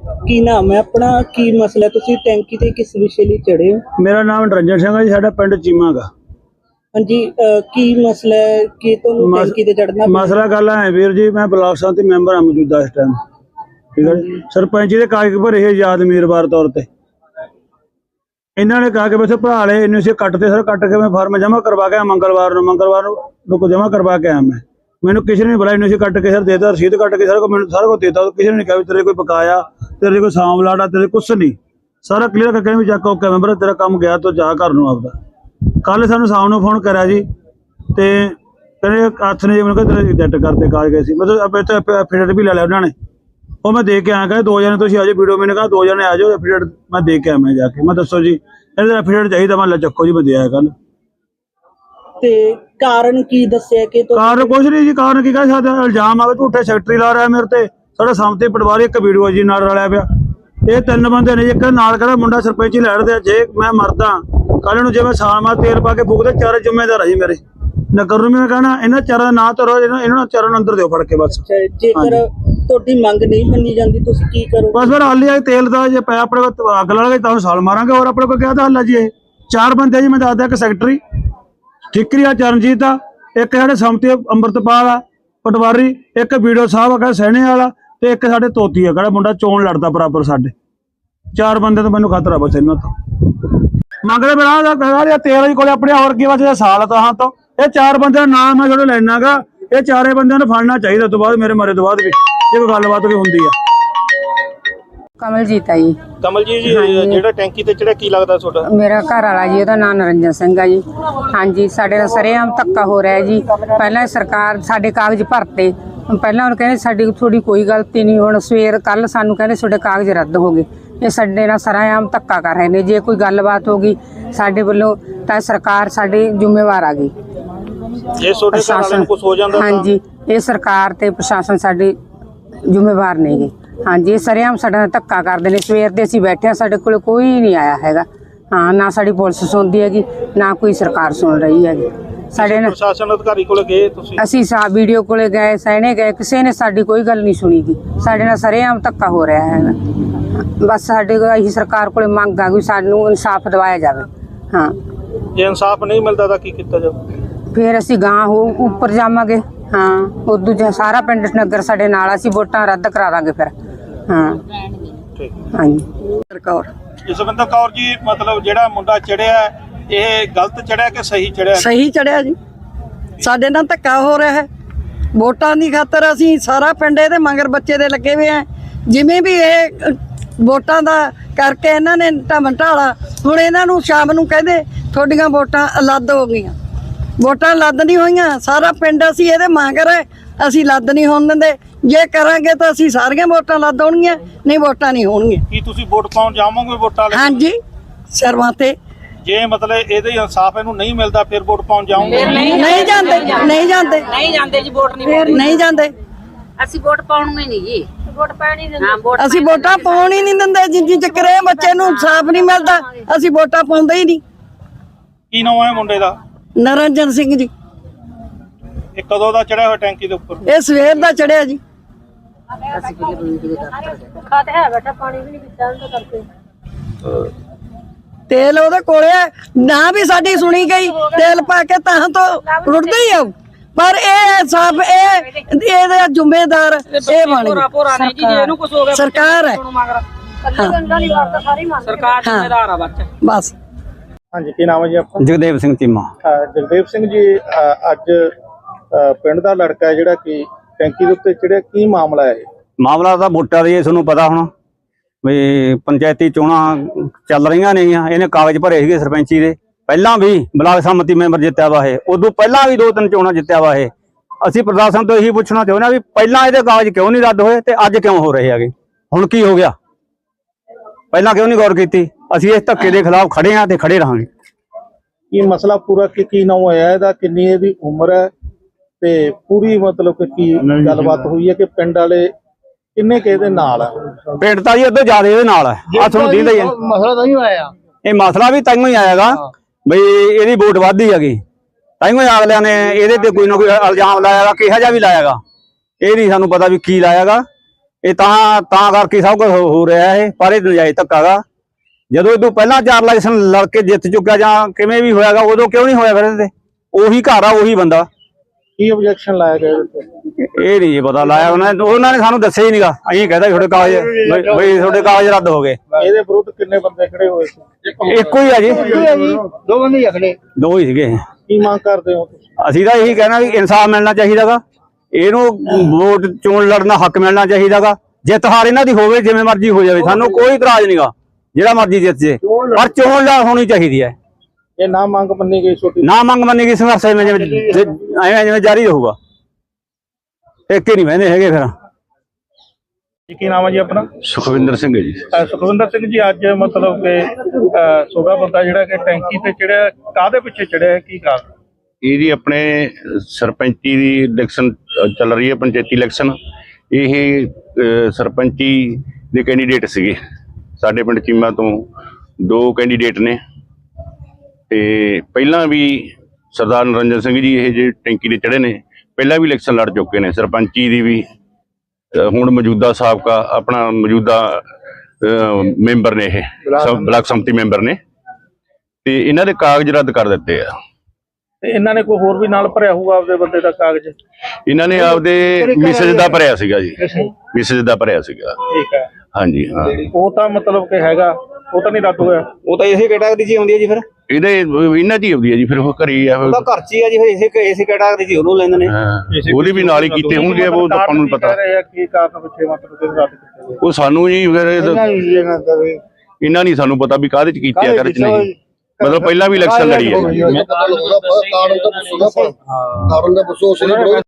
ਕੀ ਨਾਮ ਹੈ ਆਪਣਾ? ਕੀ ਮਸਲਾ? ਤੁਸੀਂ ਟੈਂਕੀ ਤੇ ਕਿਸ ਵਿਸ਼ੇ ਲਈ ਚੜੇ ਹੋ? ਮੇਰਾ ਨਾਮ ਨਰਿੰਦਰ ਸਿੰਘ ਹੈ ਜੀ ਸਾਡਾ ਪਿੰਡ ਚੀਮਾਗਾ। ਹਾਂਜੀ ਅਹ, ਕੀ ਮਸਲਾ ਹੈ? ਕਿ ਤੁਹਾਨੂੰ ਮਸ- ਟੈਂਕੀ ਤੇ ਚੜਨਾ ਮਸਲਾ ਗੱਲ ਹੈ ਵੀਰ ਜੀ ਮੈਂ ਬਲਾਕ ਸੰਮਤੀ ਮੈਂਬਰ ਹਾਂ ਮੌਜੂਦਾ ਇਸ ਟਾਈਮ ਠੀਕ ਹੈ ਜੀ। ਸਰਪੰਚ ਦੇ ਕਾਗਜ਼ ਭਰੇ ਹੈ ਯਾਦ ਉਮੀਦਵਾਰ ਤੌਰ ਤੇ। ਇਹਨਾਂ ਨੇ ਕਹਾ ਕਿ ਬਸ ਭਰਾ ਲਏ ਇਹਨੂੰ ਅਸੀਂ ਕੱਟਦੇ ਸਰ ਕੱਟ ਕੇ ਮੈਂ ਫਾਰਮ ਜਮ੍ਹਾਂ ਕਰਵਾ ਕੇ ਆਇਆ ਮੰਗਲਵਾਰ ਨੂੰ ਮੰਗਲਵਾਰ ਨੂੰ ਲੋਕੋ ਜਮ੍ਹਾਂ ਕਰਵਾ ਕੇ ਆਇਆ ਮੈਂ। ਮੈਨੂੰ ਕਿਸੇ ਨੇ ਨਹੀਂ ਬੁਲਾਇਆ ਇਹਨੂੰ ਅਸੀਂ ਕੱਟ ਕੇ ਸਰ ਦੇਤਾ ਰਸੀਦ ਕੱਟ ਕੇ ਸਰ ਕੋ ਮੈਨੂੰ ਸਾਰਾ ਕੁਝ ਦੇਤਾ ਕਿਸੇ ਨੇ ਨਹੀਂ ਕਿਹਾ ਵੀ ਤੇਰੇ ਕੋਈ ਬਕਾਇਆ ਤੇਰੇ ਕੋਈ ਸਾਂਵਲਾੜਾ ਤੇਰੇ ਕੁਛ ਨਹੀਂ। ਸਾਰਾ ਕਲੀਅਰ ਕਰਕੇ ਵੀ ਚੱਕ ਓਕੇ ਮੈਂਬਰ ਤੇਰਾ ਕੰਮ ਗਿਆ ਤੂੰ ਜਾ ਘਰ ਨੂੰ ਆਪਦਾ। ਕੱਲ ਸਾਨੂੰ ਸ਼ਾਮ ਨੂੰ ਫੋਨ ਕਰਿਆ ਜੀ ਤੇ ਕਹਿੰਦੇ ਹੱਥ ਨੇ ਮੈਨੂੰ ਕਹਿੰਦੇ ਤੇਰੇ ਰਿਜੈਕਟ ਕਰਦੇ ਕਾਜ ਗਏ ਸੀ। ਮਤਲਬ ਆਪੇ ਤੇ ਐਫੀਡੇਟ ਵੀ ਲੈ ਲਿਆ ਉਹਨਾਂ ਨੇ। ਉਹ ਮੈਂ ਦੇ ਕੇ ਆਇਆ ਕਹਿੰਦੇ ਦੋ ਜਣੇ ਤੁਸੀਂ ਆਜੋ ਵੀਡੀਓ ਮੈਨੇ ਕਹਾ ਦੋ ਜਣੇ ਆਜੋ ਐਫੀਡੇਟ ਮੈਂ ਦੇ ਕੇ ਆਇਆ ਮੈਂ ਜਾ ਕੇ। ਮੈਂ ਦੱਸੋ ਜੀ ਇਹਦਾ ਐਫੀਡੇਟ ਚਾਹੀਦਾ ਮੈਂ ਲੈ ਚੱਕੋ ਜੀ ਮੈਂ ਦੇ ਆਇਆ ਕੱਲ ਤੇ ਕਾਰਨ ਕੀ ਦੱਸਿਆ ਕਿ ਕਾਰਨ ਕੁਛ ਨਹੀਂ ਜੀ ਕਾਰਨ ਕੀ ਕਹਿ ਸਕਦੇ? ਇਲਜ਼ਾਮ ਆ ਕਿ ਝੂਠੇ ਸੈਕਟਰੀ ਲਾ ਰਿਹਾ ਮੇਰੇ ਤੇ। ਸਾਡਾ ਸਾਹਮਣੇ ਪਟਵਾਰੀ ਇੱਕ ਵੀਡੀਓ ਜੀ ਨਾਲ ਰਲਿਆ ਪਿਆ। ਇਹ ਤਿੰਨ ਬੰਦੇ ਨੇ ਇੱਕ ਨਾਲ ਕਿਹੜਾ ਮੁੰਡਾ ਸਰਪੰਚੀ ਲੈੜਦੇ ਆ ਜੇ ਮੈਂ ਮਰਦਾ ਕੱਲ ਨੂੰ ਜੇ ਮੈਂ ਸਾਲ ਤੇਲ ਪਾ ਕੇ ਫੂਕਦੇ ਚਾਰੇ ਜ਼ਿੰਮੇਦਾਰ ਆ ਜੀ ਮੇਰੇ। ਨਗਰ ਨੂੰ ਮੈਂ ਕਹਣਾ ਇਹਨਾਂ ਚਾਰਾਂ ਦਾ ਨਾਂ ਧਰੋ ਇਹਨਾਂ ਨੂੰ ਚਾਰਾਂ ਨੂੰ ਅੰਦਰ ਦਿਓ ਫੜ ਕੇ ਬਸ। ਜੇਕਰ ਤੁਹਾਡੀ ਮੰਗ ਨਹੀਂ ਮੰਨੀ ਜਾਂਦੀ ਤੁਸੀਂ ਕੀ ਕਰੋ ਬਸ ਫਿਰ ਹੱਲ ਆ ਤੇਲ ਦਾ ਜੇ ਪਿਆ ਆਪਣੇ ਕੋਲ ਅੱਗ ਲਾ ਕੇ ਤਾਂ ਸਾਲ ਮਾਰਾਂਗੇ ਹੋਰ ਆਪਣੇ ਕੋਲ ਕਿਹਾ ਤਾਂ ਹੱਲ ਜੀ ਇਹ? ਚਾਰ ਬੰਦੇ ਜੀ ਮੈਂ ਦੱਸਦਾ ਇੱਕ ਸੈਕਟਰੀ ਠਿਕਰੀ ਆ ਚਰਨਜੀਤ ਆ ਇੱਕ ਸਾਡੇ ਸੰਮਤੀ ਅੰਮ੍ਰਿਤਪਾਲ ਆ ਪਟਵਾਰੀ ਇੱਕ ਵੀਡੀਓ ਸਾਹਿਬ ਆ ਕਹਿੰਦਾ ਸਹਿਣੇ ਵਾਲਾ ਤੇ ਇੱਕ ਸਾਡੇ ਤੋਤੀ ਆ ਕਿਹੜਾ ਮੁੰਡਾ ਚੋਣ ਲੜਦਾ ਬਰਾਬਰ ਸਾਡੇ। ਚਾਰ ਬੰਦੇ ਤੋਂ ਮੈਨੂੰ ਖਤਰਾ ਬਸ ਇਹਨਾਂ ਤੋਂ। ਮੰਗਦੇ ਮੇਰਾ ਦਾ ਕਹਾਂ ਯਾ ਤੇਰਾ ਜੀ ਕੋਲੇ ਆਪਣੇ ਹੋਰ ਕੀ ਵਾਸਤੇ ਸਾਲ ਤਾਂ ਹਾਂ ਤੋਂ। ਇਹ ਚਾਰ ਬੰਦਿਆਂ ਦਾ ਨਾਮ ਮੈਂ ਛੋੜ ਲੈਣਾਗਾ ਇਹ ਚਾਰੇ ਬੰਦਿਆਂ ਨੂੰ ਫੜਨਾ ਚਾਹੀਦਾ ਤੋਂ ਬਾਅਦ ਮੇਰੇ ਮਰੇ ਤੋਂ ਬਾਅਦ ਵੀ। ਇਹ ਕੋਈ ਗੱਲਬਾਤ ਵੀ ਹੁੰਦੀ ਆ। ਕਮਲਜੀਤ ਆ ਜੀ। ਕਮਲਜੀਤ ਜੀ ਜਿਹੜਾ ਟੈਂਕੀ ਤੇ ਚੜਿਆ ਕੀ ਲੱਗਦਾ ਤੁਹਾਡਾ? ਮੇਰਾ ਘਰ ਵਾਲਾ ਜੀ ਉਹਦਾ ਨਾਮ ਨਰਿੰਜਨ ਸਿੰਘ ਆ ਜੀ। ਹਾਂਜੀ ਸਾਡੇ ਨਾਲ ਸਰੇਆਮ ਧੱਕਾ ਹੋ ਰਿਹਾ ਜੀ। ਪਹਿਲਾਂ ਸਰਕਾਰ ਸਾਡੇ ਕਾਗਜ਼ ਭਰਤੇ। ਪਹਿਲਾਂ ਉਹ ਕਹਿੰਦੇ ਸਾਡੀ ਥੋੜੀ ਕੋਈ ਗਲਤੀ ਨਹੀਂ ਹੁਣ ਸਵੇਰ ਕੱਲ ਸਾਨੂੰ ਕਹਿੰਦੇ ਤੁਹਾਡੇ ਕਾਗਜ਼ ਰੱਦ ਹੋ ਗਏ। ਇਹ ਸਾਡੇ ਨਾਲ ਸਰੇਆਮ ਧੱਕਾ ਕਰ ਰਹੇ ਨੇ ਜੇ ਕੋਈ ਗੱਲਬਾਤ ਹੋ ਗਈ ਸਾਡੇ ਵੱਲੋਂ ਤਾਂ ਸਰਕਾਰ ਸਾਡੇ ਜ਼ਿੰਮੇਵਾਰ ਆ ਗਈ। ਜੇ ਤੁਹਾਡੇ ਘਰ ਨੂੰ ਕੁਝ ਹੋ ਜਾਂਦਾ ਤਾਂ? ਹਾਂਜੀ ਇਹ ਸਰਕਾਰ ਤੇ ਪ੍ਰਸ਼ਾਸਨ ਸਾਡੇ ਜ਼ਿੰਮੇਵਾਰ ਨੇਗੇ ਹਾਂਜੀ ਸਰੇਆਮ ਸਾਡਾ ਨਾਲ ਧੱਕਾ ਕਰਦੇ ਨੇ। ਸਵੇਰ ਦੇ ਅਸੀਂ ਬੈਠੇ ਹਾਂ ਸਾਡੇ ਕੋਲ ਕੋਈ ਨਹੀਂ ਆਇਆ ਹੈਗਾ। ਹਾਂ ਨਾ ਸਾਡੀ ਪੁਲਿਸ ਸੁਣਦੀ ਹੈਗੀ ਨਾ ਕੋਈ ਸਰਕਾਰ ਸੁਣ ਰਹੀ ਹੈਗੀ। ਸਾਡੇ ਨਾਲ ਪ੍ਰਸ਼ਾਸਨ ਅਧਿਕਾਰੀ ਕੋਲ ਗਏ ਤੁਸੀਂ? ਅਸੀਂ ਸਾ ਵੀਡੀਓ ਕੋਲੇ ਗਏ ਸਹਿਣੇ ਗਏ ਕਿਸੇ ਨੇ ਸਾਡੀ ਕੋਈ ਗੱਲ ਨਹੀਂ ਸੁਣੀਗੀ ਸਾਡੇ ਨਾਲ ਸਰੇਆਮ ਧੱਕਾ ਹੋ ਰਿਹਾ ਹੈ। ਬਸ ਸਾਡੇ ਕੋਲ ਇਹੀ ਸਰਕਾਰ ਕੋਲੇ ਮੰਗ ਆ ਵੀ ਸਾਨੂੰ ਇਨਸਾਫ ਦਿਵਾਇਆ ਜਾਵੇ। ਹਾਂ। ਜੇ ਇਨਸਾਫ ਨਹੀਂ ਮਿਲਦਾ ਤਾਂ ਕੀ ਕੀਤਾ ਜਾਵੇ? ਫਿਰ ਅਸੀਂ ਗਾਂ ਹੋ ਉੱਪਰ ਜਾਵਾਂਗੇ। ਹਾਂ ਉਦੋਂ ਜੇ ਸਾਰਾ ਪਿੰਡ ਨਗਰ ਸਾਡੇ ਨਾਲ ਅਸੀਂ ਵੋਟਾਂ ਰੱਦ ਕਰਾ ਦਾਂਗੇ ਫਿਰ। ਹਾਂ। ਠੀਕ। ਹਾਂਜੀ। ਸਰਕਾਰ। ਜਸਵਿੰਦਰ ਕੌਰ ਜੀ ਮਤਲਬ ਜਿਹੜਾ ਮੁੰਡਾ ਚੜਿਆ ਇਹ ਗਲਤ ਚੜਿਆ ਕਿ ਸਹੀ ਚੜਿਆ? ਸਹੀ ਚੜਿਆ ਜੀ। ਸਾਡੇ ਨਾਲ ਧੱਕਾ ਹੋ ਰਿਹਾ ਹੈ। ਵੋਟਾਂ ਦੀ ਖਾਤਰ ਅਸੀਂ ਸਾਰਾ ਪਿੰਡ ਇਹਦੇ ਮਗਰ ਬੱਚੇ ਦੇ ਲੱਗੇ ਹੋਏ ਆ। ਜਿਵੇਂ ਵੀ ਇਹ ਵੋਟਾਂ ਦਾ ਕਰਕੇ ਇਹਨਾਂ ਨੇ ਢਮਨ ਢਾਲਾ ਹੁਣ ਇਹਨਾਂ ਨੂੰ ਸ਼ਾਮ ਨੂੰ ਕਹਿੰਦੇ ਤੁਹਾਡੀਆਂ ਵੋਟਾਂ ਅਲੱਦ ਹੋ ਗਈਆਂ। ਵੋਟਾਂ ਲੱਦ ਨਹੀਂ ਹੋਈਆਂ। ਸਾਰਾ ਪਿੰਡ ਅਸੀਂ ਇਹਦੇ ਮਗਰ ਹੈ। ਅਸੀਂ ਲੱਦ ਨਹੀਂ ਹੋਣ ਦਿੰਦੇ। ਜੇ ਕਰਾਂਗੇ ਤਾਂ ਅਸੀਂ ਸਾਰੀਆਂ ਵੋਟਾਂ ਲੱਦ ਹੋਣਗੀਆਂ। ਨਹੀਂ ਵੋਟਾਂ ਨਹੀਂ ਹੋਣਗੀਆਂ। ਕੀ ਤੁਸੀਂ ਵੋਟ ਪਾਉਣ ਜਾਵੋਗੇ ਵੋਟਾਂ ਲੈ ਹਾਂਜੀ। ਸਰਵਾਂ ਤੇ ਜੇ ਮਤਲਬ ਇਹਦੇ ਇਨਸਾਫ ਇਹਨੂੰ ਨਹੀਂ ਮਿਲਦਾ ਫਿਰ ਵੋਟ ਪਾਉਣ ਜਾਓਗੇ ਨਹੀਂ ਜਾਂਦੇ ਨਹੀਂ ਜਾਂਦੇ ਨਹੀਂ ਜਾਂਦੇ। ਜੀ ਵੋਟ ਨਹੀਂ ਨਹੀਂ ਜਾਂਦੇ। ਅਸੀਂ ਵੋਟ ਪਾਉਣਗੇ ਨਹੀਂ ਜੀ। ਵੋਟ ਪਾਣੀ ਦਿੰਦੇ। ਹਾਂ ਵੋਟ ਅਸੀਂ ਵੋਟਾਂ ਪਾਉਣ ਹੀ ਨਹੀਂ ਦਿੰਦੇ ਜਿੰਨੀ ਚੱਕਰ ਇਹ ਬੱਚੇ ਨੂੰ ਇਨਸਾਫ ਨਹੀਂ ਮਿਲਦਾ ਅਸੀਂ ਵੋਟਾਂ ਪਾਉਂਦੇ ਹੀ ਨਹੀਂ। ਕੀ ਨਾਮ ਹੈ ਮੁੰਡੇ ਦਾ? ਨਰਿੰਜਨ ਸਿੰਘ ਜੀ। ਇਹ ਕਦੋਂ ਦਾ ਚੜਿਆ ਹੋਇਆ ਟੈਂਕੀ ਦੇ ਉੱਪਰ? ਇਹ ਸਵੇਰ ਦਾ ਚੜਿਆ ਜੀ। ਤੇਲ ਉਹਦੇ ਕੋਲੇ ਹੈ ਨਾ ਵੀ ਸਾਡੀ ਸੁਣੀ ਗਈ ਤੇਲ ਪਾ ਕੇ ਤਾਂ ਤੋਂ ਰੁੜਦਾ ਹੀ ਆਉ ਪਰ ਇਹ ਸਭ ਇਹ ਇਹਦੇ ਜ਼ਿੰਮੇਦਾਰ ਇਹ ਬਣ ਗਏ। ਪੋਰਾ ਨਹੀਂ ਜੀ ਜੇ ਇਹਨੂੰ ਕੁਝ ਹੋ ਗਿਆ ਸਰਕਾਰ ਹੈ। ਸਰਕਾਰ ਜ਼ਿੰਮੇਦਾਰ ਆ ਬੱਚ। ਬਸ। ਹਾਂਜੀ ਕੀ ਨਾਮ ਹੈ ਜੀ ਆਪਣਾ? ਜਗਦੇਵ ਸਿੰਘ ਚੀਮਾ। ਅਹ ਜਗਦੇਵ ਸਿੰਘ ਜੀ ਅਹ ਅੱਜ ਅਹ ਪਿੰਡ ਦਾ ਲੜਕਾ ਹੈ ਜਿਹੜਾ ਕਿ ਟੈਂਕੀ ਦੇ ਉੱਤੇ ਚੜਿਆ। ਕੀ ਮਾਮਲਾ ਹੈ ਇਹ? ਮਾਮਲਾ ਤਾਂ ਵੋਟਾਂ ਦੀ ਹੈ, ਤੁਹਾਨੂੰ ਪਤਾ ਹੁਣ। ਵੀ ਪੰਚਾਇਤੀ ਚੋਣਾਂ ਚੱਲ ਰਹੀਆਂ ਨੇਗੀਆਂ ਇਹਨੇ ਕਾਗਜ਼ ਭਰੇ ਸੀਗੇ ਸਰਪੰਚੀ ਦੇ। ਪਹਿਲਾਂ ਵੀ ਬਲਾਕ ਸੰਮਤੀ ਮੈਂਬਰ ਜਿੱਤਿਆ ਵਾ ਇਹ ਉਦੋਂ ਪਹਿਲਾਂ ਵੀ ਦੋ ਤਿੰਨ ਚੋਣਾਂ ਜਿੱਤਿਆ ਵਾ ਇਹ। ਅਸੀਂ ਪ੍ਰਸ਼ਾਸਨ ਤੋਂ ਇਹੀ ਪੁੱਛਣਾ ਚਾਹੁੰਦੇ ਹਾਂ ਵੀ ਪਹਿਲਾਂ ਇਹਦੇ ਕਾਗਜ਼ ਕਿਉਂ ਨਹੀਂ ਰੱਦ ਹੋਏ ਤੇ ਅੱਜ ਕਿਉਂ ਹੋ ਰਹੇ ਹੈਗੇ? ਹੁਣ ਕੀ ਹੋ ਗਿਆ? ਪਹਿਲਾਂ ਕਿਉਂ ਨਹੀਂ ਗੌਰ ਕੀਤੀ? ਅਸੀਂ ਇਸ ਧੱਕੇ ਦੇ ਖਿਲਾਫ ਖੜੇ ਹਾਂ ਤੇ ਖੜੇ ਰਹਾਂਗੇ। ਕੀ ਮਸਲਾ ਪੂਰਾ ਕੀ ਕੀ ਨਾਮ ਹੋਇਆ ਇਹਦਾ? ਕਿੰਨੀ ਇਹਦੀ ਉਮਰ ਹੈ? ਤੇ ਪੂਰੀ ਮਤਲਬ ਕਿ ਕੀ ਗੱਲਬਾਤ ਹੋਈ ਹੈ ਕਿ ਪਿੰਡ ਵਾਲੇ ਕਿੰਨੇ ਕੇ ਇਹਦੇ ਨਾਲ ਆ? ਪਿੰਡ ਤਾਂ ਜੀ ਉਦੋਂ ਜ਼ਿਆਦਾ ਇਹਦੇ ਨਾਲ ਹੈ ਆ ਤੁਹਾਨੂੰ ਦੀਦਾ ਹੀ ਮਸਲਾ ਤਾਂ ਨਹੀਂ ਆਇਆ। ਇਹ ਮਸਲਾ ਵੀ ਤਾਈਓ ਹੀ ਆਏਗਾ ਬਈ ਇਹਦੀ ਵੋਟ ਵੱਧਦੀ ਹੈਗੀ। ਤਾਈਓ ਹੀ ਅਗਲਿਆਂ ਨੇ ਇਹਦੇ ਤੇ ਕੋਈ ਨਾ ਕੋਈ ਇਲਜ਼ਾਮ ਲਾਇਆਗਾ ਕਿਹਾ ਜਾ ਵੀ ਲਾਇਆਗਾ। ਇਹ ਨਹੀਂ ਸਾਨੂੰ ਪਤਾ ਵੀ ਕੀ ਲਾਇਆਗਾ। ਇਹ ਤਾਂ ਤਾਂ ਕਰਕੇ ਸਭ ਕੁਝ ਹੋ ਹੋ ਰਿਹਾ ਹੈ ਪਰ ਇਹ ਨਜਾਇਜ਼ ਧੱਕਾ ਗਾ ਜਦੋਂ ਇਹ ਤੋਂ ਪਹਿਲਾਂ ਚਾਰ ਇਲੈਕਸ਼ਨ ਲੜ ਕੇ ਜਿੱਤ ਚੁੱਕਾ ਜਾਂ ਕਿਵੇਂ ਵੀ ਹੋਇਆਗਾ ਉਦੋਂ ਕਿਉਂ ਨਹੀਂ ਹੋਇਆ ਫਿਰ ਇਹਦੇ ਤੇ? ਉਹੀ ਘਰ ਆ ਉਹੀ ਬੰਦਾ। ਕੀ ਆਬਜੈਕਸ਼ਨ ਲਾਇਆ ਗਿਆ ਇਹਦੇ ਤੇ ਇਹ ਨਹੀਂ ਜੀ ਪਤਾ ਲਾਇਆ ਉਹਨਾਂ ਨੇ ਉਹਨਾਂ ਨੇ ਸਾਨੂੰ ਦੱਸਿਆ ਹੀ ਨਹੀਂਗਾ ਅਸੀਂ ਕਹਿੰਦਾ ਤੁਹਾਡੇ ਕਾਗਜ਼ ਬਈ- ਬਈ ਤੁਹਾਡੇ ਕਾਗਜ਼ ਰੱਦ ਹੋ ਗਏ। ਇਹਦੇ ਵਿਰੁੱਧ ਕਿੰਨੇ ਬੰਦੇ ਖੜੇ ਹੋਏ ਸੀ? ਇੱਕੋ ਹੀ ਆ ਜੀ। ਦੋ ਬੰਦੇ ਖੜੇ। ਦੋ ਹੀ ਸੀਗੇ। ਕੀ ਮੰਗ ਕਰਦੇ ਹੋ ਤੁਸੀਂ? ਅਸੀਂ ਤਾਂ ਇਹੀ ਕਹਿਣਾ ਵੀ ਇਨਸਾਫ ਮਿਲਣਾ ਚਾਹੀਦਾਗਾ। ਇਹਨੂੰ ਵੋਟ ਚੋਣ ਲੜਨ ਦਾ ਹੱਕ ਮਿਲਣਾ ਚਾਹੀਦਾਗਾ। ਜਿੱਤ ਹਾਰ ਇਹਨਾਂ ਦੀ ਹੋਵੇ ਜਿਵੇਂ ਮਰਜ਼ੀ ਹੋ ਜਾਵੇ। ਸਾਨੂੰ ਕੋਈ ਇਤਰਾਜ਼ ਨਹੀਂਗਾ ਜਿਹੜਾ ਮਰਜ਼ੀ ਜਿੱਤ ਜੇ। ਪਰ ਚੋਣ ਲੜ ਹੋਣੀ ਚਾਹੀਦੀ ਹੈ। ਇਹ ਨਾ ਮੰਗ ਮੰਨੀ ਗਈ ਛੋਟੀ ਨਾ ਮੰਗ ਮੰਨੀ ਗਈ ਸੰਘਰਸ਼ ਐਵੇਂ ਜਿਵੇਂ ਜਿ- ਐਵੇਂ ਜਿਵੇਂ ਜਾਰੀ ਰਹੂਗਾ। ਇੱਕ ਹੀ ਨਹੀਂ ਬਹਿੰਦੇ ਹੈਗੇ ਫਿਰ। ਜੀ, ਕੀ ਨਾਮ ਹੈ ਜੀ ਆਪਣਾ? ਸੁਖਵਿੰਦਰ ਸਿੰਘ ਹੈ ਜੀ। ਅਹ ਸੁਖਵਿੰਦਰ ਸਿੰਘ ਜੀ ਅੱਜ ਮਤਲਬ ਕਿ ਅਹ, ਛੋਟਾ ਬੰਦਾ ਜਿਹੜਾ ਕਿ ਟੈਂਕੀ ਤੇ ਚੜਿਆ ਕਾਹਦੇ ਪਿੱਛੇ ਚੜਿਆ ਕੀ ਕਾਰਨ? ਇਹ ਜੀ ਆਪਣੇ ਸਰਪੰਚੀ ਦੀ ਇਲੈਕਸ਼ਨ ਚੱਲ ਰਹੀ ਹੈ ਪੰਚਾਇਤੀ ਇਲੈਕਸ਼ਨ। ਇਹ ਸਰਪੰਚੀ ਦੇ ਕੈਂਡੀਡੇਟ ਸੀਗੇ। ਸਾਡੇ ਪਿੰਡ ਚੀਮਾ ਤੋਂ ਦੋ ਕੈਂਡੀਡੇਟ ਨੇ। ਤੇ ਪਹਿਲਾਂ ਵੀ ਸਰਦਾਰ ਨਰਿੰਦਰ ਸਿੰਘ ਜੀ ਇਹ ਜੇ ਟੈਂਕੀ ਤੇ ਚੜੇ ਨੇ ਪਹਿਲਾਂ ਵੀ ਇਲੈਕਸ਼ਨ ਲੜ ਚੁੱਕੇ ਨੇ ਸਰਪੰਚੀ ਦੀ ਵੀ ਹੁਣ ਮੌਜੂਦਾ ਸਾਬਕਾ ਆਪਣਾ ਮੌਜੂਦਾ ਮੈਂਬਰ ਨੇ ਇਹ ਸਭ ਬਲਾਕ ਸੰਮਤੀ ਮੈਂਬਰ ਨੇ ਤੇ ਇਹਨਾਂ ਦੇ ਕਾਗਜ਼ ਰੱਦ ਕਰ ਦਿੱਤੇ ਆ। ਤੇ ਇਹਨਾਂ ਨੇ ਕੋਈ ਹੋਰ ਵੀ ਨਾਲ ਭਰਿਆ ਹੋਊਗਾ ਆਪਦੇ ਬੰਦੇ ਦਾ ਕਾਗਜ਼? ਇਹਨਾਂ ਨੇ ਆਪਦੇ ਮਿਸਜ ਦਾ ਭਰਿਆ ਸੀਗਾ ਜੀ। ਮਿਸਜ ਦਾ ਭਰਿਆ ਸੀਗਾ। ਠੀਕ ਹੈ। ਹਾਂਜੀ ਹਾਂ। ਉਹ ਤਾਂ ਮਤਲਬ ਕਿ ਹੈਗਾ। ਉਹ ਤਾਂ ਨਹੀਂ ਰੱਦ ਹੋਇਆ। ਉਹ ਤਾਂ ਇਸੇ ਕੈਟਾਗਰੀ 'ਚ ਹੀ ਆਉਂਦੀ ਹੈ ਜੀ ਫਿਰ। ਇਹਦੇ ਇਹਨਾਂ ਦੀ ਆਉਂਦੀ ਹੈ ਜੀ ਫਿਰ ਉਹ ਘਰੇ ਆ। ਉਹ- ਘਰ 'ਚ ਹੀ ਆ ਜੀ ਫਿਰ ਇਸੇ ਇਸੇ ਕੈਟਾਗਰੀ 'ਚ ਹੀ ਉਹਨੂੰ ਲੈਂਦੇ ਨੇ। ਹਾਂ, ਉਹਦੇ ਵੀ ਨਾਲ ਹੀ ਕੀਤੇ ਹੋਣਗੇ ਉਹ ਤਾਂ ਆਪਾਂ ਨੂੰ ਨੀ ਪਤਾ। ਕੀ ਕਾਰਨ ਪਿੱਛੇ ਮਤਲਬ ਕਿ ਰੱਦ ਕੀਤੇ ਗਏ ਉਹ ਸਾਨੂੰ ਜੀ ਫਿਰ ਇਹ- ਇਹਨਾਂ ਨਹੀਂ ਸਾਨੂੰ ਪਤਾ ਵੀ ਕਾਹਦੇ ਚ ਕੀਤੇ ਆ ਕਾਹਦੇ ਚ ਨਹੀਂ। ਮਤਲਬ ਪਹਿਲਾਂ ਵੀ ਇਲੈਕਸ਼ਨ ਲੜੀ ਹੈ। ਕਾਰਨ ਤਾਂ ਪੁੱਛੋ ਨਾ ਕਾਰਨ ਦਾ ਪੁੱਛੋ ਉਸ ਨੇ